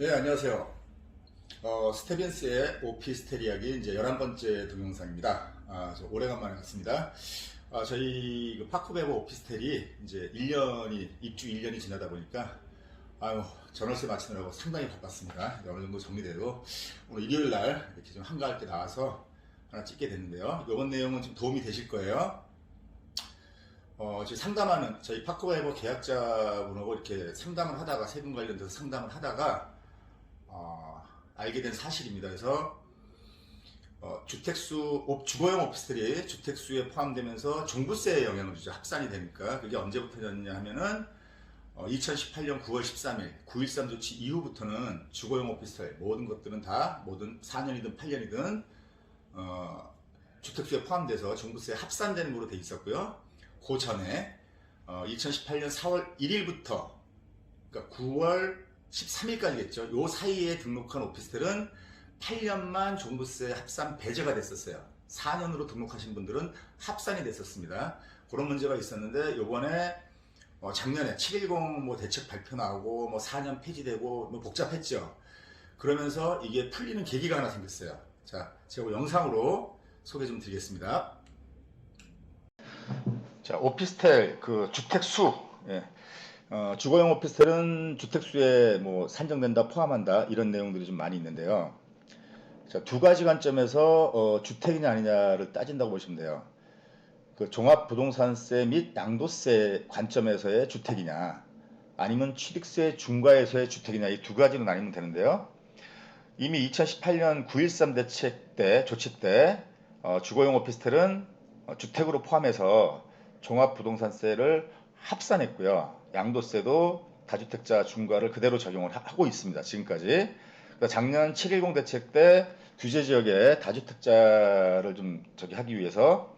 네, 안녕하세요. 어, 스테벤스의 오피스텔 이야기 이제 11번째 동영상입니다. 아, 저 오래간만에 왔습니다. 아, 저희 그 파크베버 오피스텔이 이제 1년이, 입주 1년이 지나다 보니까 아유, 전월세 마치느라고 상당히 바빴습니다. 어느 정도 정리되고 오늘 일요일 날 이렇게 좀 한가할 때 나와서 하나 찍게 됐는데요. 이번 내용은 좀 도움이 되실 거예요. 어, 지금 상담하는 저희 파크웨버 계약자분하고 이렇게 상담을 하다가 세금 관련돼서 상담을 하다가 어, 알게 된 사실입니다. 그래서 어, 주택수 오- 주거용 오피스텔이 주택수에 포함되면서 종부세에 영향을 주죠. 합산이 되니까 그게 언제부터였냐 하면은 어, 2018년 9월 13일 9.13 조치 이후부터는 주거용 오피스텔 모든 것들은 다 모든 4년이든 8년이든 어, 주택수에 포함돼서 종부세에 합산되는 걸로 돼 있었고요. 그 전에 어, 2018년 4월 1일부터 그러니까 9월 13일까지겠죠. 요 사이에 등록한 오피스텔은 8년만 종부세 합산 배제가 됐었어요. 4년으로 등록하신 분들은 합산이 됐었습니다. 그런 문제가 있었는데 요번에 어, 작년에 710뭐 대책 발표 나오고 뭐 4년 폐지되고 뭐 복잡했죠. 그러면서 이게 풀리는 계기가 하나 생겼어요. 자, 제가 영상으로 소개 좀 드리겠습니다. 자, 오피스텔 그 주택 수. 예. 어, 주거용 오피스텔은 주택 수에 뭐 산정된다, 포함한다 이런 내용들이 좀 많이 있는데요. 자, 두 가지 관점에서 어, 주택이냐 아니냐를 따진다고 보시면 돼요. 그 종합부동산세 및 양도세 관점에서의 주택이냐, 아니면 취득세 중과에서의 주택이냐 이 두 가지로 나뉘면 되는데요. 이미 2018년 9.13 대책 때 조치 때 어, 주거용 오피스텔은 어, 주택으로 포함해서 종합부동산세를 합산했고요. 양도세도 다주택자 중과를 그대로 적용을 하- 하고 있습니다. 지금까지. 그러니까 작년 710 대책 때 규제 지역에 다주택자를 좀 저기 하기 위해서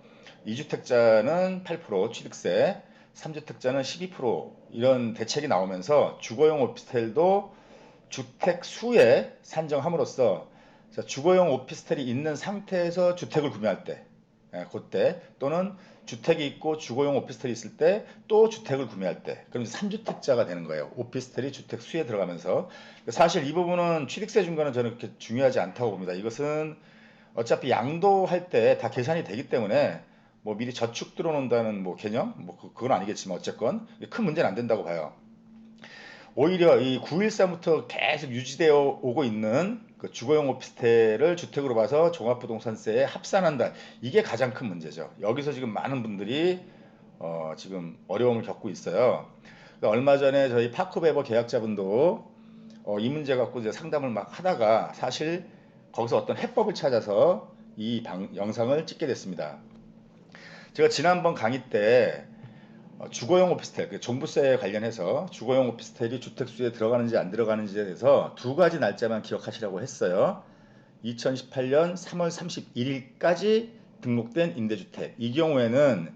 2주택자는 8% 취득세, 3주택자는 12% 이런 대책이 나오면서 주거용 오피스텔도 주택 수에 산정함으로써 자, 주거용 오피스텔이 있는 상태에서 주택을 구매할 때, 예, 그때 또는 주택이 있고 주거용 오피스텔이 있을 때 또 주택을 구매할 때, 그럼 3주택자가 되는 거예요. 오피스텔이 주택 수에 들어가면서 사실 이 부분은 취득세 중과는 저는 그렇게 중요하지 않다고 봅니다. 이것은 어차피 양도할 때 다 계산이 되기 때문에 뭐 미리 저축 들어놓는다는 뭐 개념, 뭐 그- 그건 아니겠지만 어쨌건 큰 문제는 안 된다고 봐요. 오히려 이 913부터 계속 유지되어 오고 있는 그 주거용 오피스텔을 주택으로 봐서 종합부동산세에 합산한다. 이게 가장 큰 문제죠. 여기서 지금 많은 분들이 어, 지금 어려움을 겪고 있어요. 그러니까 얼마 전에 저희 파크베버 계약자분도 어, 이 문제 갖고 이제 상담을 막 하다가 사실 거기서 어떤 해법을 찾아서 이 방- 영상을 찍게 됐습니다. 제가 지난번 강의 때 어, 주거용 오피스텔, 그 종부세 관련해서 주거용 오피스텔이 주택수에 들어가는지 안 들어가는지에 대해서 두 가지 날짜만 기억하시라고 했어요. 2018년 3월 31일까지 등록된 임대주택. 이 경우에는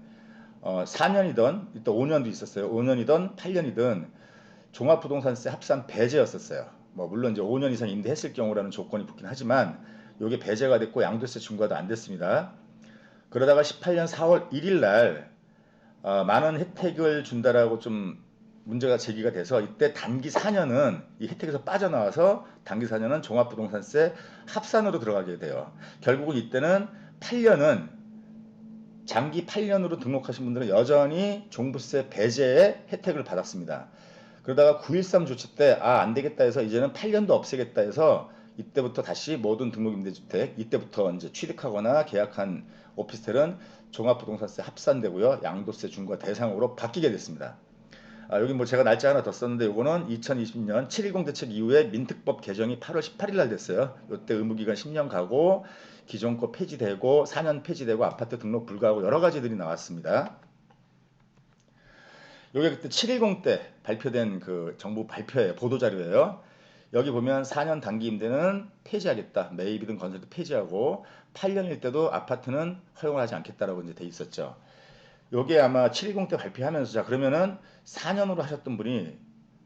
어, 4년이던, 또 5년도 있었어요. 5년이던 8년이든 종합부동산세 합산 배제였었어요. 뭐 물론 이제 5년 이상 임대했을 경우라는 조건이 붙긴 하지만 이게 배제가 됐고 양도세 중과도 안 됐습니다. 그러다가 18년 4월 1일 날 어, 많은 혜택을 준다라고 좀 문제가 제기가 돼서 이때 단기 4년은 이 혜택에서 빠져나와서 단기 4년은 종합부동산세 합산으로 들어가게 돼요. 결국은 이때는 8년은 장기 8년으로 등록하신 분들은 여전히 종부세 배제의 혜택을 받았습니다. 그러다가 9.13 조치 때, 아, 안 되겠다 해서 이제는 8년도 없애겠다 해서 이때부터 다시 모든 등록임대주택, 이때부터 이제 취득하거나 계약한 오피스텔은 종합부동산세 합산되고요. 양도세 중과 대상으로 바뀌게 됐습니다. 아, 여기 뭐 제가 날짜 하나 더 썼는데 이거는 2020년 710 대책 이후에 민특법 개정이 8월 18일 날 됐어요. 이때 의무기간 10년 가고 기존 거 폐지되고 4년 폐지되고 아파트 등록 불가하고 여러 가지들이 나왔습니다. 요게 그때 710 때 발표된 그 정부 발표예요. 보도 자료예요. 여기 보면 4년 단기 임대는 폐지하겠다. 매입이든 건설도 폐지하고 8년일 때도 아파트는 허용을 하지 않겠다라고 이제 돼 있었죠. 요게 아마 710때 발표하면서 자 그러면은 4년으로 하셨던 분이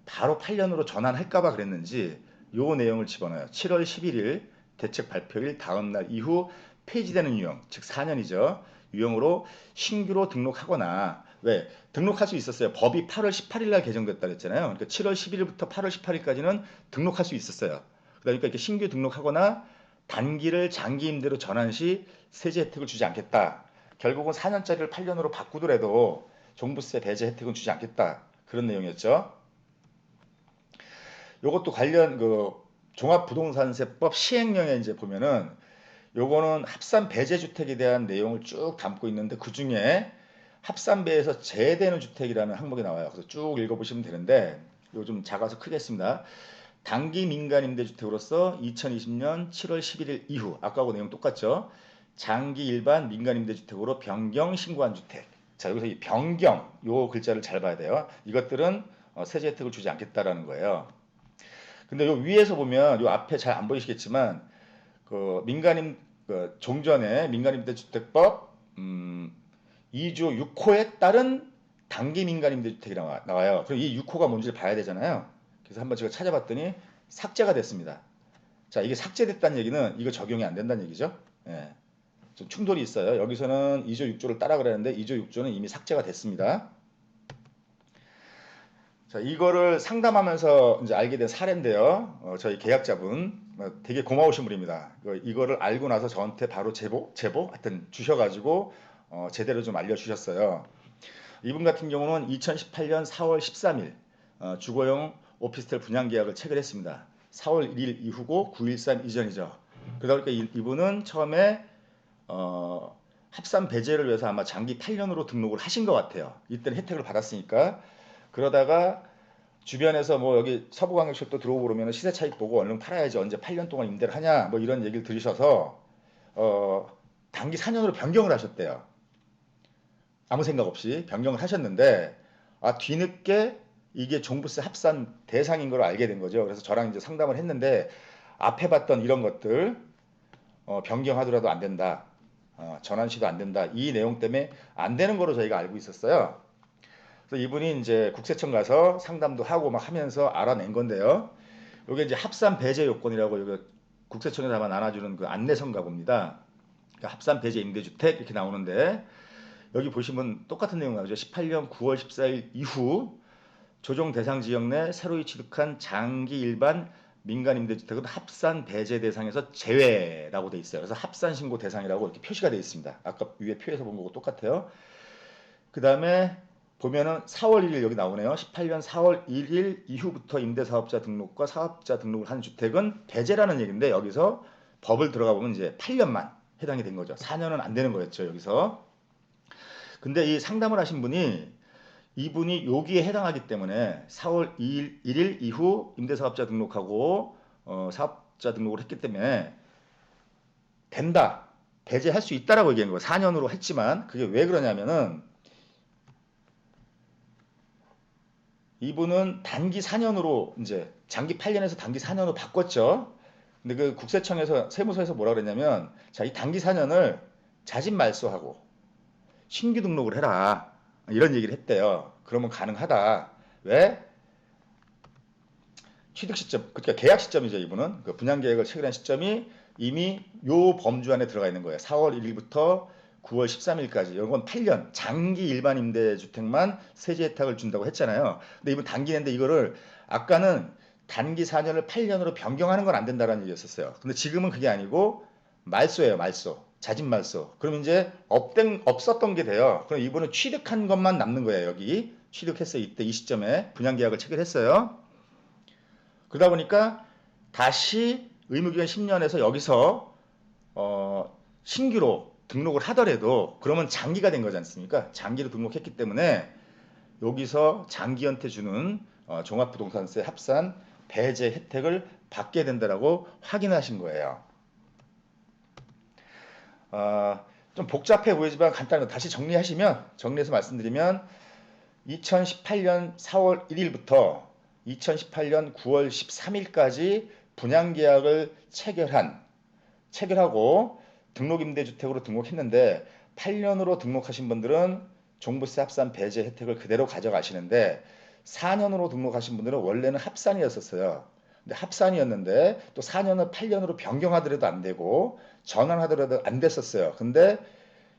바로 8년으로 전환할까봐 그랬는지 요 내용을 집어넣어요. 7월 11일 대책 발표일 다음 날 이후 폐지되는 유형, 즉 4년이죠. 유형으로 신규로 등록하거나 왜 등록할 수 있었어요. 법이 8월 18일 날 개정됐다 그랬잖아요. 그러니까 7월 11일부터 8월 18일까지는 등록할 수 있었어요. 그러니까 이렇게 신규 등록하거나 단기를 장기 임대로 전환 시 세제 혜택을 주지 않겠다. 결국은 4년짜리를 8년으로 바꾸더라도 종부세 배제 혜택은 주지 않겠다. 그런 내용이었죠. 요것도 관련 그 종합부동산세법 시행령에 이제 보면은 요거는 합산 배제 주택에 대한 내용을 쭉 담고 있는데 그 중에 합산배에서 제외되는 주택이라는 항목이 나와요. 그래서 쭉 읽어보시면 되는데 요좀 작아서 크겠습니다. 단기 민간 임대주택으로서 2020년 7월 11일 이후 아까하고 내용 똑같죠. 장기 일반 민간 임대주택으로 변경 신고한 주택. 자 여기서 이 변경 요 글자를 잘 봐야 돼요. 이것들은 어, 세제 혜택을 주지 않겠다라는 거예요. 근데 요 위에서 보면 요 앞에 잘 안 보이시겠지만 그 민간임 그 종전의 민간임대주택법 음, 2조 6호에 따른 단기 민간 임대주택이 나와, 나와요. 그럼 이 6호가 뭔지 봐야 되잖아요. 그래서 한번 제가 찾아봤더니 삭제가 됐습니다. 자, 이게 삭제됐다는 얘기는 이거 적용이 안 된다는 얘기죠. 예. 좀 충돌이 있어요. 여기서는 2조 6조를 따라 그랬는데 2조 6조는 이미 삭제가 됐습니다. 자, 이거를 상담하면서 이제 알게 된 사례인데요. 어, 저희 계약자분 어, 되게 고마우신 분입니다. 이거- 이거를 알고 나서 저한테 바로 제보, 제보 하여튼 주셔가지고 어, 제대로 좀 알려주셨어요. 이분 같은 경우는 2018년 4월 13일 어, 주거용 오피스텔 분양 계약을 체결했습니다. 4월 1일 이후고 9.13 이전이죠. 그러다 보니까 이- 이분은 처음에 어, 합산 배제를 위해서 아마 장기 8년으로 등록을 하신 것 같아요. 이때는 혜택을 받았으니까. 그러다가 주변에서 뭐 여기 서부광역시도 들어오고 그러면 시세 차익 보고 얼른 팔아야지 언제 8년 동안 임대를 하냐 뭐 이런 얘기를 들으셔서 어, 단기 4년으로 변경을 하셨대요. 아무 생각 없이 변경을 하셨는데 아 뒤늦게 이게 종부세 합산 대상인 걸 알게 된 거죠. 그래서 저랑 이제 상담을 했는데 앞에 봤던 이런 것들 어, 변경하더라도 안 된다. 어, 전환 시도 안 된다. 이 내용 때문에 안 되는 거로 저희가 알고 있었어요. 그래서 이분이 이제 국세청 가서 상담도 하고 막 하면서 알아낸 건데요. 이게 이제 합산 배제 요건이라고 여기 국세청에서 아마 나눠주는 그 안내서인가 봅니다. 그러니까 합산 배제 임대주택 이렇게 나오는데 여기 보시면 똑같은 내용 나오죠. 18년 9월 14일 이후 조정 대상 지역 내 새로이 취득한 장기 일반 민간 임대주택은 합산 배제 대상에서 제외라고 돼 있어요. 그래서 합산 신고 대상이라고 이렇게 표시가 돼 있습니다. 아까 위에 표에서 본 거고 똑같아요. 그 다음에 보면은 4월 1일 여기 나오네요. 18년 4월 1일 이후부터 임대사업자 등록과 사업자 등록을 하는 주택은 배제라는 얘기인데 여기서 법을 들어가 보면 이제 8년만 해당이 된 거죠. 4년은 안 되는 거였죠. 여기서. 근데 이 상담을 하신 분이 이분이 여기에 해당하기 때문에 4월 2일, 1일 이후 임대사업자 등록하고 어, 사업자 등록을 했기 때문에 된다. 배제할 수 있다라고 얘기한 거예요. 4년으로 했지만 그게 왜 그러냐면은 이분은 단기 4년으로 이제 장기 8년에서 단기 4년으로 바꿨죠. 근데 그 국세청에서 세무서에서 뭐라 그랬냐면 자, 이 단기 4년을 자진 말소하고 신규 등록을 해라. 이런 얘기를 했대요. 그러면 가능하다. 왜? 취득 시점, 그러니까 계약 시점이죠, 이분은. 그 분양 계획을 체결한 시점이 이미 요 범주 안에 들어가 있는 거예요. 4월 1일부터 9월 13일까지. 이건 8년 장기 일반 임대 주택만 세제 혜택을 준다고 했잖아요. 근데 이분 단기인데 이거를 아까는 단기 4년을 8년으로 변경하는 건 안 된다라는 얘기였었어요. 근데 지금은 그게 아니고 말소예요, 말소. 자진 말소. 그럼 이제 없던 없었던 게 돼요. 그럼 이분은 취득한 것만 남는 거예요, 여기. 취득했어요. 이때 이 시점에 분양 계약을 체결했어요. 그러다 보니까 다시 의무기간 10년에서 여기서 어, 신규로 등록을 하더라도 그러면 장기가 된 거지 않습니까? 장기로 등록했기 때문에 여기서 장기한테 주는 어, 종합부동산세 합산 배제 혜택을 받게 된다라고 확인하신 거예요. 어, 좀 복잡해 보이지만 간단히 다시 정리하시면 정리해서 말씀드리면 2018년 4월 1일부터 2018년 9월 13일까지 분양 계약을 체결한 체결하고 등록 임대주택으로 등록했는데 8년으로 등록하신 분들은 종부세 합산 배제 혜택을 그대로 가져가시는데 4년으로 등록하신 분들은 원래는 합산이었었어요. 근데 합산이었는데 또 4년을 8년으로 변경하더라도 안 되고 전환하더라도 안 됐었어요. 근데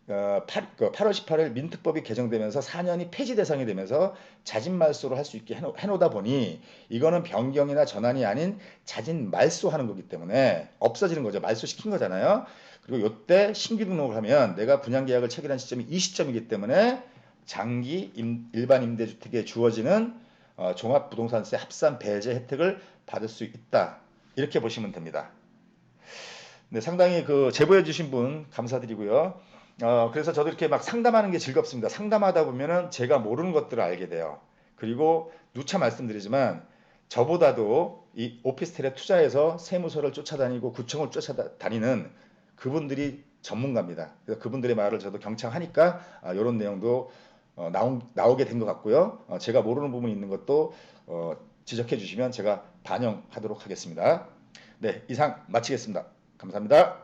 어, 8, 그 8월 18일 민특법이 개정되면서 4년이 폐지 대상이 되면서 자진 말소를 할 수 있게 해놓, 해놓다 보니 이거는 변경이나 전환이 아닌 자진 말소하는 거기 때문에 없어지는 거죠. 말소시킨 거잖아요. 그리고 요때 신규 등록을 하면 내가 분양 계약을 체결한 시점이 이 시점이기 때문에 장기 임- 일반 임대주택에 주어지는 어, 종합부동산세 합산 배제 혜택을 받을 수 있다. 이렇게 보시면 됩니다. 네, 상당히 그 제보해 주신 분 감사드리고요. 어, 그래서 저도 이렇게 막 상담하는 게 즐겁습니다. 상담하다 보면은 제가 모르는 것들을 알게 돼요. 그리고 누차 말씀드리지만 저보다도 이 오피스텔에 투자해서 세무서를 쫓아다니고 구청을 쫓아다니는 그분들이 전문가입니다. 그래서 그분들의 말을 저도 경청하니까 아, 이런 내용도 어, 나오, 나오게 된 것 같고요. 어, 제가 모르는 부분이 있는 것도 어, 지적해 주시면 제가 반영하도록 하겠습니다. 네, 이상 마치겠습니다. 감사합니다.